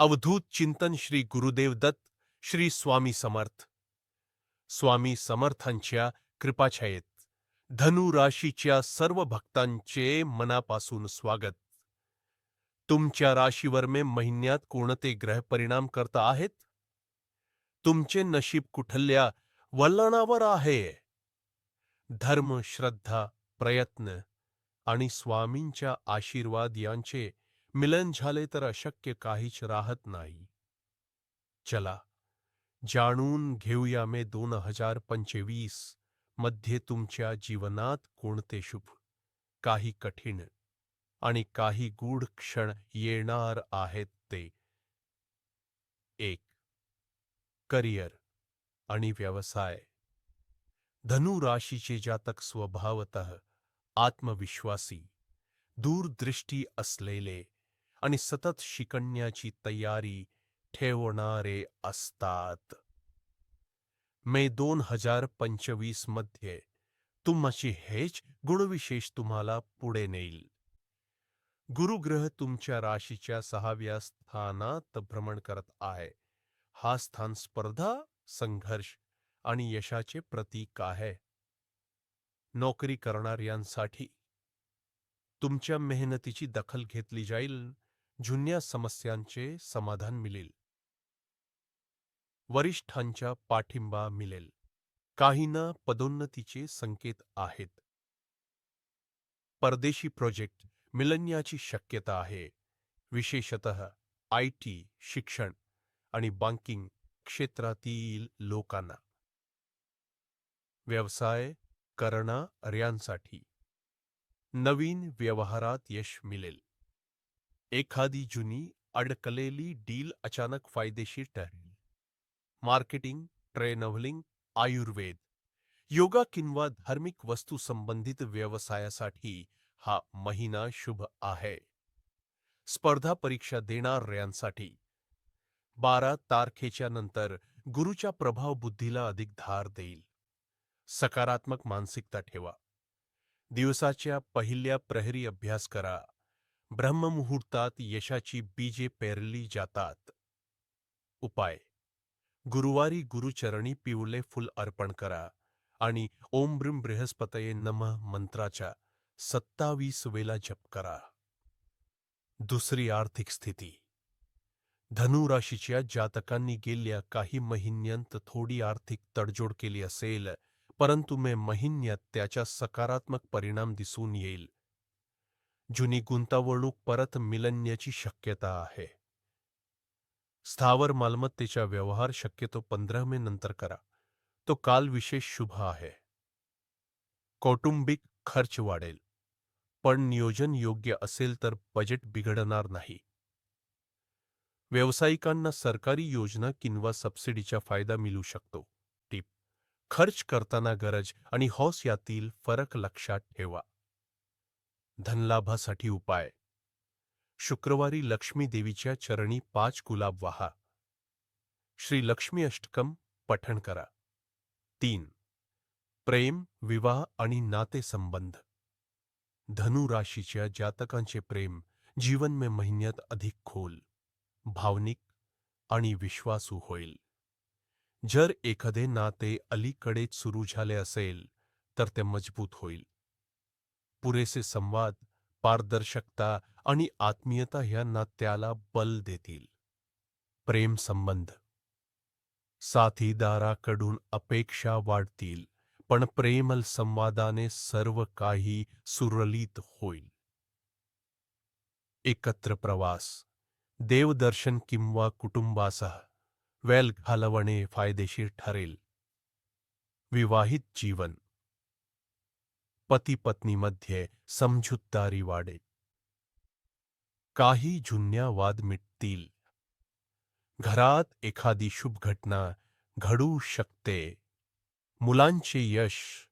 अवधूत चिंतन श्री गुरुदेव दत्त श्री स्वामी समर्थ. स्वामी समर्थांच्या कृपाछायेत धनु राशीच्या सर्व भक्तांचे मनापासून स्वागत. तुमच्या राशीवर मे महिन्यात कोणते ग्रह परिणाम करता आहेत? तुमचे नशीब कुठल्या वल्लणावर आहे? धर्म श्रद्धा प्रयत्न आणि स्वामींच्या आशीर्वाद यांचे मिलन झाले तर अशक्य काहीच राहत नाही. चला जाणून घेऊया मे दोन हजार पंचवीसमध्ये तुमच्या जीवनात कोणते शुभ काही कठीण आणि काही गूढ क्षण येणार आहेत ते. एक करिअर आणि व्यवसाय. धनु राशीचे जातक स्वभावतः आत्मविश्वासी दूरदृष्टी असलेले आणि सतत शिकण्याची तयारी ठेवणारे असतात. मे दोन हजार पंचवीसमध्ये तुमची हेच गुणविशेष तुम्हाला पुढे नेईल. गुरुग्रह तुमच्या राशीच्या सहाव्या स्थानात भ्रमण करत आहे. हा स्थान स्पर्धा संघर्ष आणि यशाचे प्रतीक आहे. नोकरी करणाऱ्यांसाठी तुमच्या मेहनतीची दखल घेतली जाईल. जुन्या समस्यांचे समाधान मिळेल वरिष्ठांचा पाठिंबा मिळेल काहींना पदोन्नतीचे संकेत आहेत. परदेशी प्रोजेक्ट मिळण्याची शक्यता आहे. विशेषतः आय टी शिक्षण आणि बँकिंग क्षेत्रातील लोकांना. व्यवसाय करणाऱ्यांसाठी नवीन व्यवहारात यश मिळेल एखादी जुनी अडकलेली डील अचानक फायदेशीर ठरेल. मार्केटिंग ट्रेनव्हलिंग आयुर्वेद. योगा किंवा धार्मिक वस्तू संबंधित व्यवसायासाठी हा महिना शुभ आहे. स्पर्धा परीक्षा देणाऱ्यांसाठी. बारा तारखेच्या नंतर गुरुच्या प्रभाव बुद्धीला अधिक धार देईल. सकारात्मक मानसिकता ठेवा. दिवसाच्या पहिल्या प्रहरी अभ्यास करा. ब्रह्ममुहूर्तात यशाची बीजे पेरली जातात. उपाय. गुरुवारी गुरुचरणी पिवळे फुल अर्पण करा आणि ओम ब्रिम बृहस्पतये नमः मंत्राच्या सत्तावीस वेला जप करा. दुसरी आर्थिक स्थिती. धनु राशीच्या जातकांनी गेल्या काही महिन्यांत थोडी आर्थिक तडजोड केली असेल परंतु मे महिन्यात त्याचा सकारात्मक परिणाम दिसून येईल. जुनी गुंतवणूक परत मिळण्याची शक्यता आहे. स्थावर मालमत्तेचा व्यवहार शक्यतो पंधरा मे नंतर करा. तो काल विशेष शुभ आहे. कौटुंबिक खर्च वाढेल. पण नियोजन योग्य असेल तर बजेट बिघडणार नाही. व्यावसायिकांना सरकारी योजना किंवा सबसिडीचा फायदा मिळू शकतो. टिप खर्च करताना गरज आणि हौस यातील फरक लक्षात ठेवा. धनलाभासाठी उपाय. शुक्रवारी लक्ष्मी देवीच्या चरणी पाच गुलाब वाहा. श्री लक्ष्मी अष्टकम पठण करा. तीन. प्रेम विवाह आणि नातेसंबंध. धनु राशीच्या जातकांचे प्रेम जीवन में महिन्यात अधिक खोल भावनिक आणि विश्वासू होईल. जर एखादे नाते अलीकडेच सुरू झाले असेल तर ते मजबूत होईल. पुरेसे संवाद पारदर्शकता आणि आत्मीयता ह्यांना त्याला बल देतील. प्रेम संबंध. साथीदाराकडून अपेक्षा वाढतील पण प्रेमल संवादाने सर्व काही सुरळीत होईल. एकत्र प्रवास. देवदर्शन किंवा कुटुंबासह वेल घालवणे फायदेशीर ठरेल. विवाहित जीवन. पती पत्नीमध्ये समजूतदारी वाढेल काही जुन्या वाद मिटतील। घरात एखादी शुभ घटना घडू शकते. मुलांचे यश,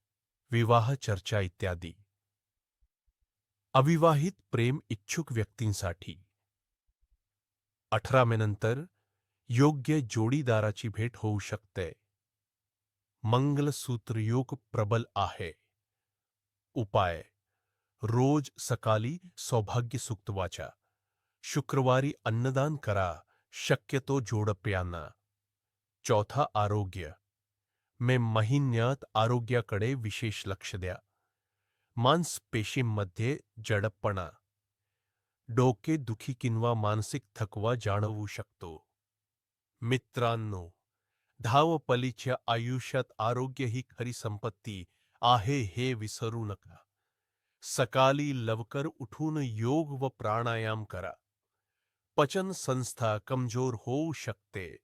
विवाह चर्चा इत्यादी। अविवाहित प्रेम इच्छुक व्यक्तींसाठी। अठरा मे नंतर योग्य जोडीदाराची भेट होऊ शकते. मंगलसूत्रयोग प्रबल आहे. उपाय। रोज सकाळी सौभाग्य सुक्त वाचा शुक्रवारी अन्नदान करा, शक्यतो जोडप्यांना। चौथा आरोग्य। मे महिन्यात आरोग्याकडे विशेष लक्ष द्या। मांसपेशींमध्ये जडपणा। डोके दुखी किंवा मानसिक थकवा जाणवू शकतो। मित्रांनो धावपलीच्या आयुष्यात आरोग्य ही खरी संपत्ती आहे हे विसरू नका. सकाळी लवकर उठून योग व प्राणायाम करा. पचन संस्था कमज़ोर होऊ शकते.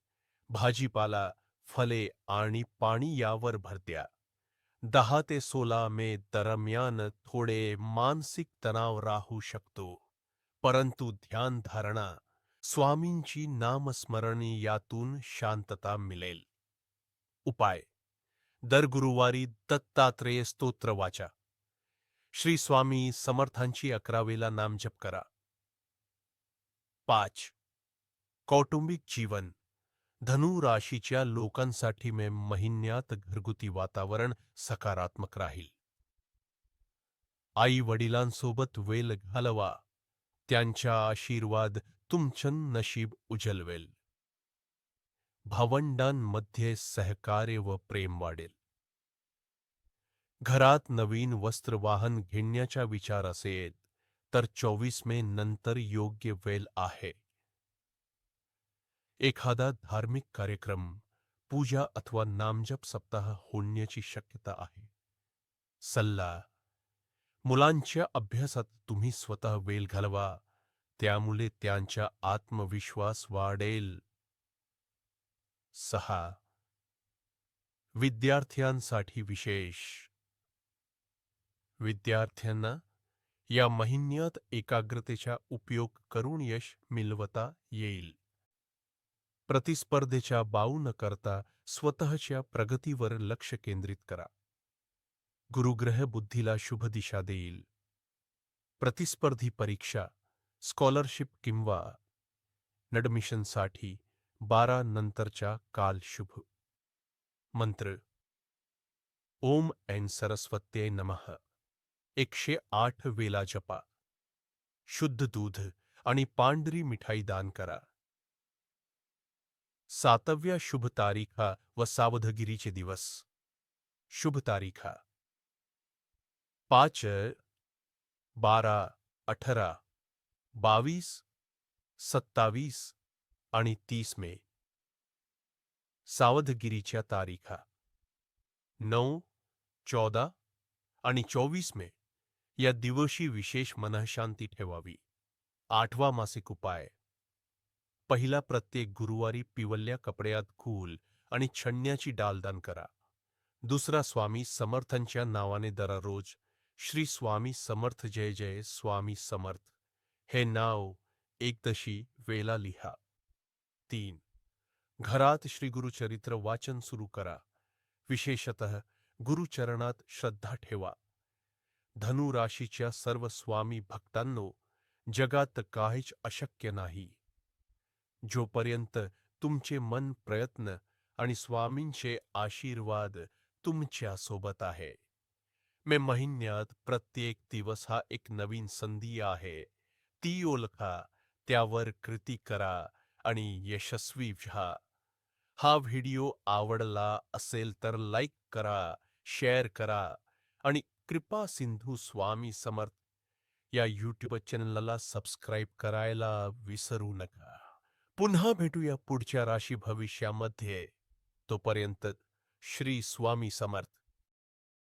भाजीपाला, फले आणि पाणी यावर भर द्या. दहा ते सोळा मे दरम्यान थोडे मानसिक तणाव राहू शकतो. परंतु ध्यान धारणा, स्वामींची नामस्मरणी यातून शांतता मिळेल. उपाय दर गुरुवारी दत्तात्रेय स्तोत्र वाचा. श्री स्वामी समर्थांची अकरावेला नामजप करा. पाच. कौटुंबिक जीवन. धनु राशीच्या लोकांसाठी मे महिन्यात घरगुती वातावरण सकारात्मक राहील. आई वडिलांसोबत वेल घालवा. त्यांच्या आशीर्वाद तुमचं नशीब उजलवेल. भावंडांमध्ये सहकार्य व प्रेम वाढेल. घरात नवीन वस्त्र वाहन घेण्याचा विचार असेल तर चोवीस मे नंतर योग्य वेळ आहे. एखादा धार्मिक कार्यक्रम पूजा अथवा नामजप सप्ताह होण्याची शक्यता आहे. सल्ला मुलांच्या अभ्यासात तुम्ही स्वतः वेळ घालवा त्यामुळे त्यांचा आत्मविश्वास वाढेल. सहा. विद्यार्थ्यांसाठी विशेष. विद्यार्थ्यांना या महिन्यात एकाग्रतेचा उपयोग करून यश मिळवता येईल. प्रतिस्पर्धेच्या बाऊ न करता स्वतःच्या प्रगतीवर लक्ष केंद्रित करा. गुरुग्रह बुद्धीला शुभ दिशा देईल. प्रतिस्पर्धी परीक्षा स्कॉलरशिप किंवा नडमिशनसाठी बारा नंतरच्या काल शुभ. मंत्र. ओम ऐन सरस्वत्ये नमः. एकशे आठ वेला जपा. शुद्ध दूध आणि पांढरी मिठाई दान करा. सातव्या शुभ तारीखा व सावधगिरीचे दिवस. शुभ तारीखा. पाच बारा अठरा बावीस सत्तावीस आणि तीस मे. सावधगिरीच्या तारीखा. नऊ चौदा आणि चोवीस मे या दिवशी विशेष मनःशांती ठेवावी. आठवा मासिक उपाय. पहिला प्रत्येक गुरुवारी पिवल्या कपड्यात घूल आणि छण्याची डालदान करा. दुसरा स्वामी समर्थांच्या नावाने दररोज श्री स्वामी समर्थ जय जय स्वामी समर्थ. हे नाव एकदशी वेला लिहा. तीन. घरात श्री गुरुचरित्र वाचन सुरू करा. विशेषतः गुरुचरणात श्रद्धा ठेवा. धनु राशीच्या सर्व स्वामी भक्तांनो जगात काहीच अशक्य नाही. जोपर्यंत तुमचे मन प्रयत्न आणि स्वामींचे आशीर्वाद तुमच्यासोबत आहे. मे महिन्यात प्रत्येक दिवस हा एक नवीन संधी आहे. ती ओळखा त्यावर कृती करा आणि यशस्वी व्हा. हा व्हिडिओ आवडला असेल तर लाईक करा शेअर करा आणि कृपा सिंधू स्वामी समर्थ या यूट्यूब चॅनलला सबस्क्राईब करायला विसरू नका. पुन्हा भेटूया पुढच्या राशी भविष्यामध्ये. तोपर्यंत श्री स्वामी समर्थ.